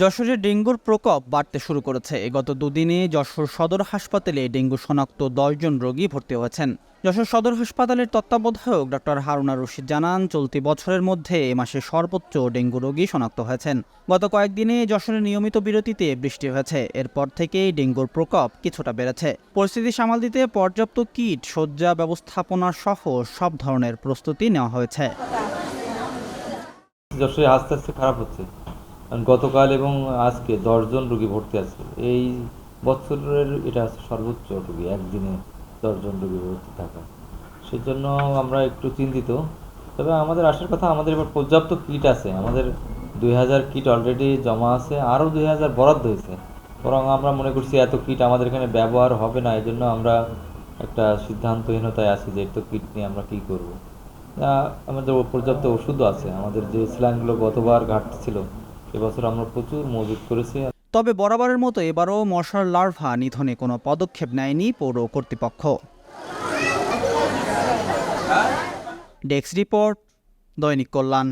যশোরে ডেঙ্গুর প্রকোপ বাড়তে শুরু করেছে। গত দুদিনে যশোর সদর হাসপাতালে ডেঙ্গু শনাক্ত দশজন রোগী ভর্তি হয়েছেন। যশোর সদর হাসপাতালের তত্ত্বাবধায়ক ডক্টর হারুনা রশিদ জানান, চলতি বছরের মধ্যে এ মাসে সর্বোচ্চ ডেঙ্গু রোগী শনাক্ত হয়েছেন। গত কয়েকদিনে যশোরে নিয়মিত বিরতিতে বৃষ্টি হয়েছে। এরপর থেকেই ডেঙ্গুর প্রকোপ কিছুটা বেড়েছে। পরিস্থিতি সামাল দিতে পর্যাপ্ত কিট, শয্যা ব্যবস্থাপনা সহ সব ধরনের প্রস্তুতি নেওয়া হয়েছে। আস্তে আস্তে খারাপ হচ্ছে। গতকাল এবং আজকে দশজন রুগী ভর্তি আছে। এই বছরের এটা হচ্ছে সর্বোচ্চ রুগী, একদিনে দশজন রুগী ভর্তি থাকা। সেজন্য আমরা একটু চিন্তিত। তবে আমাদের আসার কথা, আমাদের এবার পর্যাপ্ত কিট আছে। আমাদের দুই হাজার কিট অলরেডি জমা আছে, আরও দুই হাজার বরাদ্দ হয়েছে। বরং আমরা মনে করছি এত কিট আমাদের এখানে ব্যবহার হবে না এই জন্য আমরা একটা সিদ্ধান্তহীনতায় আছি যে এত কিট নিয়ে আমরা কী করব। আমাদের পর্যাপ্ত ওষুধও আছে। আমাদের যে স্ল্যাংগুলো গতবার ঘাটতি ছিল এবছর আমরা প্রচুর মজুদ করেছি। তবে বরাবরের মতো এবারও মশার লার্ভা নিধনে কোনো পদক্ষেপ নেয়নি পৌর কর্তৃপক্ষ। ডেস্ক রিপোর্ট দৈনিক কল্যাণ।